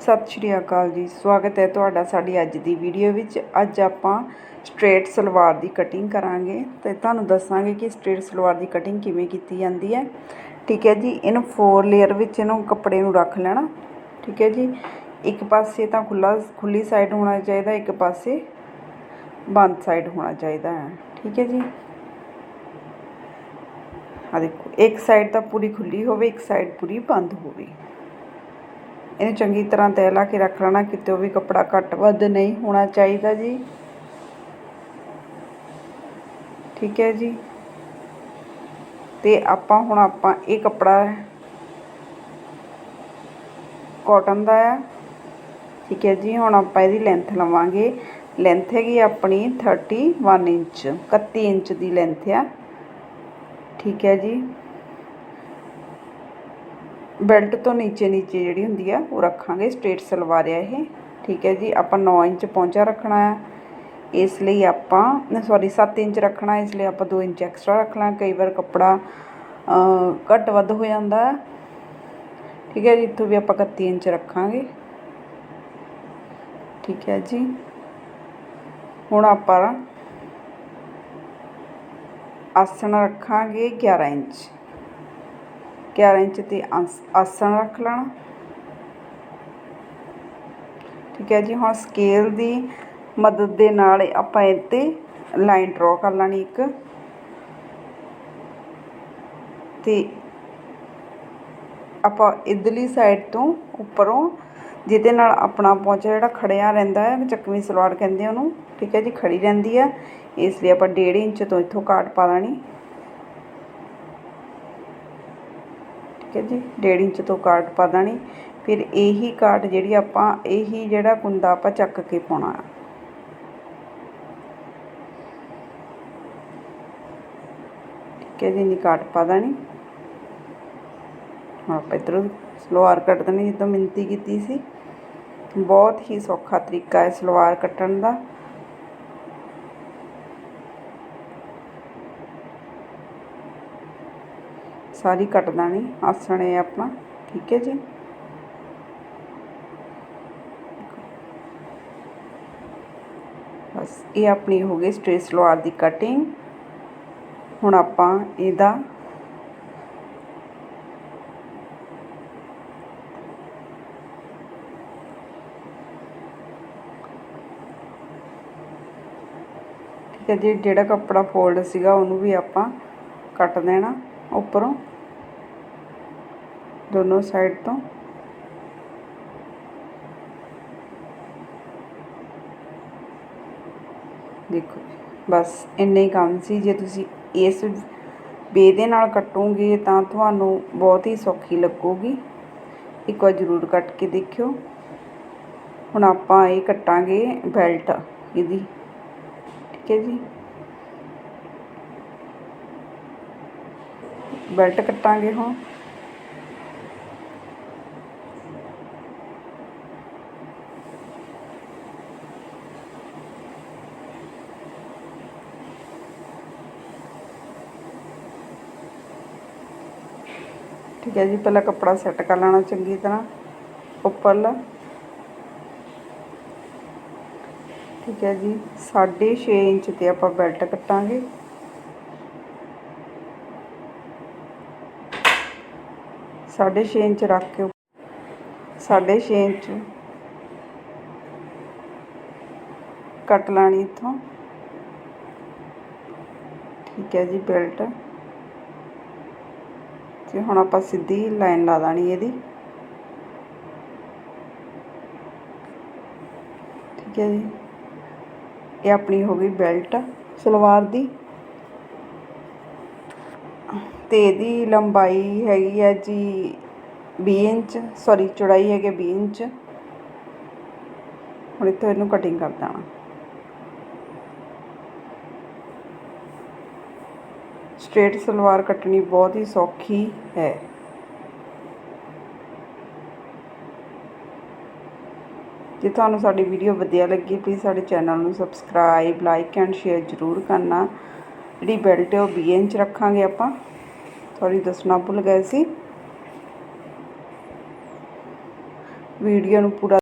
ਸਤਿ ਸ਼੍ਰੀ ਅਕਾਲ ਜੀ। ਸਵਾਗਤ ਹੈ ਤੁਹਾਡਾ ਸਾਡੀ ਅੱਜ ਦੀ ਵੀਡੀਓ ਵਿੱਚ। ਅੱਜ ਆਪਾਂ ਸਟ੍ਰੇਟ ਸਲਵਾਰ ਦੀ ਕਟਿੰਗ ਕਰਾਂਗੇ ਤੇ ਤੁਹਾਨੂੰ ਦੱਸਾਂਗੇ ਕਿ ਸਟ੍ਰੇਟ ਸਲਵਾਰ ਦੀ ਕਟਿੰਗ ਕਿਵੇਂ ਕੀਤੀ ਜਾਂਦੀ ਹੈ। ਠੀਕ ਹੈ ਜੀ, ਇਹਨੂੰ 4 ਲੇਅਰ ਵਿੱਚ ਇਹਨੂੰ ਕੱਪੜੇ ਨੂੰ ਰੱਖ ਲੈਣਾ। ਠੀਕ ਹੈ ਜੀ, ਇੱਕ ਪਾਸੇ ਤਾਂ ਖੁੱਲਾ ਖੁੱਲੀ ਸਾਈਡ ਹੋਣਾ ਚਾਹੀਦਾ, ਇੱਕ ਪਾਸੇ ਬੰਦ ਸਾਈਡ ਹੋਣਾ ਚਾਹੀਦਾ ਹੈ। ਠੀਕ ਹੈ ਜੀ। ਆ ਦੇਖੋ, ਇੱਕ ਸਾਈਡ ਤਾਂ ਪੂਰੀ ਖੁੱਲੀ ਹੋਵੇ, ਇੱਕ ਸਾਈਡ ਪੂਰੀ ਬੰਦ ਹੋਵੇ। ਇਹਨੂੰ ਚੰਗੀ ਤਰ੍ਹਾਂ ਤੈਅ ਲਾ ਕੇ ਰੱਖ ਲੈਣਾ, ਕਿਤੇ ਵੀ ਕੱਪੜਾ ਘੱਟ ਵੱਧ ਨਹੀਂ ਹੋਣਾ ਚਾਹੀਦਾ ਜੀ। ਠੀਕ ਹੈ ਜੀ। ਤੇ ਆਪਾਂ ਹੁਣ ਆਪਾਂ ਇਹ ਕੱਪੜਾ ਕਾਟਨ ਦਾ ਹੈ ਠੀਕ ਹੈ ਜੀ, ਹੁਣ ਆਪਾਂ ਇਹਦੀ ਲੈਂਥ ਲਵਾਂਗੇ। ਲੈਂਥ ਹੈਗੀ ਆਪਣੀ 31 ਇੰਚ 31 ਇੰਚ ਦੀ ਲੈਂਥ ਆ। ਠੀਕ ਹੈ ਜੀ। ਬੈਲਟ ਤੋਂ ਨੀਚੇ ਨੀਚੇ ਜਿਹੜੀ ਹੁੰਦੀ ਆ, ਉਹ ਰੱਖਾਂਗੇ, ਸਟ੍ਰੇਟ ਸਲਵਾਰ ਆ ਇਹ। ਠੀਕ ਹੈ ਜੀ, ਆਪਾਂ 9 ਇੰਚ ਪਹੁੰਚਾ ਰੱਖਣਾ ਹੈ ਇਸ ਲਈ ਆਪਾਂ ਸੌਰੀ 7 ਇੰਚ ਰੱਖਣਾ, ਇਸ ਲਈ ਆਪਾਂ 2 ਇੰਚ ਐਕਸਟਰਾ ਰੱਖ ਲਾਂ। ਕਈ ਵਾਰ ਕੱਪੜਾ ਘੱਟ ਵੱਧ ਹੋ ਜਾਂਦਾ। ਹੈ ਠੀਕ ਹੈ ਜੀ, ਇੱਥੋਂ ਵੀ ਆਪਾਂ 31 ਇੰਚ ਰੱਖਾਂਗੇ। ਠੀਕ ਹੈ ਜੀ। ਹੁਣ ਆਪਾਂ ਆਸਣ ਰੱਖਾਂਗੇ 11 ਇੰਚ। 11 ਇੰਚ ਤੇ ਆਸਣ ਰੱਖ ਲੈਣਾ। ਠੀਕ ਹੈ ਜੀ, ਹੁਣ ਸਕੇਲ ਦੀ ਮਦਦ ਦੇ ਨਾਲ ਆਪਾਂ ਇੱਥੇ ਲਾਈਨ ਡਰਾ ਕਰ ਲੈਣੀ ਇੱਕ। ਤੇ ਆਪਾਂ ਇਧਰਲੀ ਸਾਈਡ ਤੋਂ ਉੱਪਰੋਂ ਜਿਹਦੇ ਨਾਲ ਆਪਣਾ ਪਹੁੰਚਾ ਜਿਹੜਾ ਖੜਿਆ ਰਹਿੰਦਾ ਹੈ, ਚੱਕਵੀਂ ਸਲਵਾਰ ਕਹਿੰਦੇ ਉਹਨੂੰ, ਠੀਕ ਹੈ ਜੀ ਖੜੀ ਰਹਿੰਦੀ ਹੈ। ਇਸ ਲਈ ਆਪਾਂ 1.5 ਇੰਚ ਤੋਂ ਇੱਥੋਂ ਕਾਟ ਪਾ ਲੈਣੀ। ਠੀਕ ਹੈ ਜੀ ਡੇਢ ਇੰਚ ਤੋਂ ਕਾਟ ਪਾ ਦੇਣੀ, ਫਿਰ ਇਹੀ ਕਾਟ ਜਿਹੜੀ ਆਪਾਂ ਇਹੀ ਜਿਹੜਾ ਕੁੰਦਾ ਆਪਾਂ ਚੱਕ ਕੇ ਪਾਉਣਾ। ਠੀਕ ਹੈ ਜੀ ਨੀ ਕਾਟ ਪਾ ਦੇਣੀ। ਹੁਣ ਆਪਾਂ ਇੱਧਰੋਂ ਸਲਵਾਰ ਕੱਟ ਦੇਣੀ, ਜਿੱਦਾਂ ਮਿੰਤੀ ਕੀਤੀ ਸੀ। ਬਹੁਤ ਹੀ ਸੌਖਾ ਤਰੀਕਾ ਹੈ ਸਲਵਾਰ ਕੱਟਣ ਦਾ। ਸਾਰੀ ਕੱਟ ਦੇਣੀ, ਆਸਣ ਹੈ ਆਪਣਾ, ਠੀਕ ਹੈ ਜੀ। ਬਸ ਇਹ ਆਪਣੀ ਹੋ ਗਈ ਸਟ੍ਰੇਟ ਸਲਵਾਰ ਦੀ ਕਟਿੰਗ। ਹੁਣ ਆਪਾਂ ਇਹਦਾ ਠੀਕ ਹੈ ਜੀ, ਜਿਹੜਾ ਕੱਪੜਾ ਫੋਲਡ ਸੀਗਾ ਉਹਨੂੰ ਵੀ ਆਪਾਂ ਕੱਟ ਦੇਣਾ। ਉੱਪਰੋਂ, ਦੋਨੋਂ ਸਾਈਡ ਤੋਂ। ਦੇਖੋ, ਬਸ ਇੰਨੇ ਹੀ ਕੰਮ ਸੀ। ਜੇ ਤੁਸੀਂ ਇਸ ਬੇ ਦੇ ਨਾਲ ਕੱਟੋਗੇ ਤਾਂ ਤੁਹਾਨੂੰ ਬਹੁਤ ਹੀ ਸੌਖੀ ਲੱਗੂਗੀ। ਇੱਕ ਵਾਰ ਜ਼ਰੂਰ ਕੱਟ ਕੇ ਦੇਖਿਓ। ਹੁਣ ਆਪਾਂ ਇਹ ਕੱਟਾਂਗੇ ਬੈਲਟ ਇਹਦੀ। ਠੀਕ ਹੈ ਜੀ? ਬੈਲਟ ਕੱਟਾਂਗੇ ਹੁਣ। ਠੀਕ ਹੈ ਜੀ, ਪਹਿਲਾਂ ਕੱਪੜਾ ਸੈੱਟ ਕਰ ਲੈਣਾ ਚੰਗੀ ਤਰ੍ਹਾਂ, ਉੱਪਰਲਾ। ਠੀਕ ਹੈ ਜੀ 6.5 ਇੰਚ ਤੇ ਆਪਾਂ ਬੈਲਟ ਕੱਟਾਂਗੇ। ਸਾਢੇ 6 ਇੰਚ ਰੱਖ ਕੇ ਸਾਢੇ 6 ਇੰਚ ਕੱਟ ਲੈਣੀ ਇੱਥੋਂ। ਠੀਕ ਹੈ ਜੀ, ਬੈਲਟ। ਤੇ ਹੁਣ ਆਪਾਂ ਸਿੱਧੀ ਲਾਈਨ ਲਾ ਦਾਣੀ ਇਹਦੀ। ਠੀਕ ਹੈ ਜੀ। ਇਹ ਆਪਣੀ ਹੋ ਗਈ ਬੈਲਟ ਸਲਵਾਰ ਦੀ। ਅਤੇ ਇਹਦੀ ਲੰਬਾਈ ਹੈਗੀ ਹੈ ਜੀ ਵੀਹ ਇੰਚ ਸੋਰੀ ਚੌੜਾਈ ਹੈਗੀ ਵੀਹ ਇੰਚ। ਹੁਣ ਇੱਥੋਂ ਇਹਨੂੰ ਕਟਿੰਗ ਕਰ ਦੇਣਾ। ਸਟ੍ਰੇਟ ਸਲਵਾਰ ਕੱਟਣੀ ਬਹੁਤ ਹੀ ਸੌਖੀ ਹੈ। ਜੇ ਤੁਹਾਨੂੰ ਸਾਡੀ ਵੀਡੀਓ ਵਧੀਆ ਲੱਗੀ ਪਲੀਜ਼ ਸਾਡੇ ਚੈਨਲ ਨੂੰ ਸਬਸਕ੍ਰਾਈਬ ਲਾਈਕ ਐਂਡ ਸ਼ੇਅਰ ਜ਼ਰੂਰ ਕਰਨਾ। ਜਿਹੜੀ ਬੈਲਟ ਹੈ ਉਹ 20 ਇੰਚ ਰੱਖਾਂਗੇ ਆਪਾਂ। ਸੌਰੀ ਦੱਸਣਾ ਭੁੱਲ ਗਏ ਸੀ। ਵੀਡੀਓ ਨੂੰ ਪੂਰਾ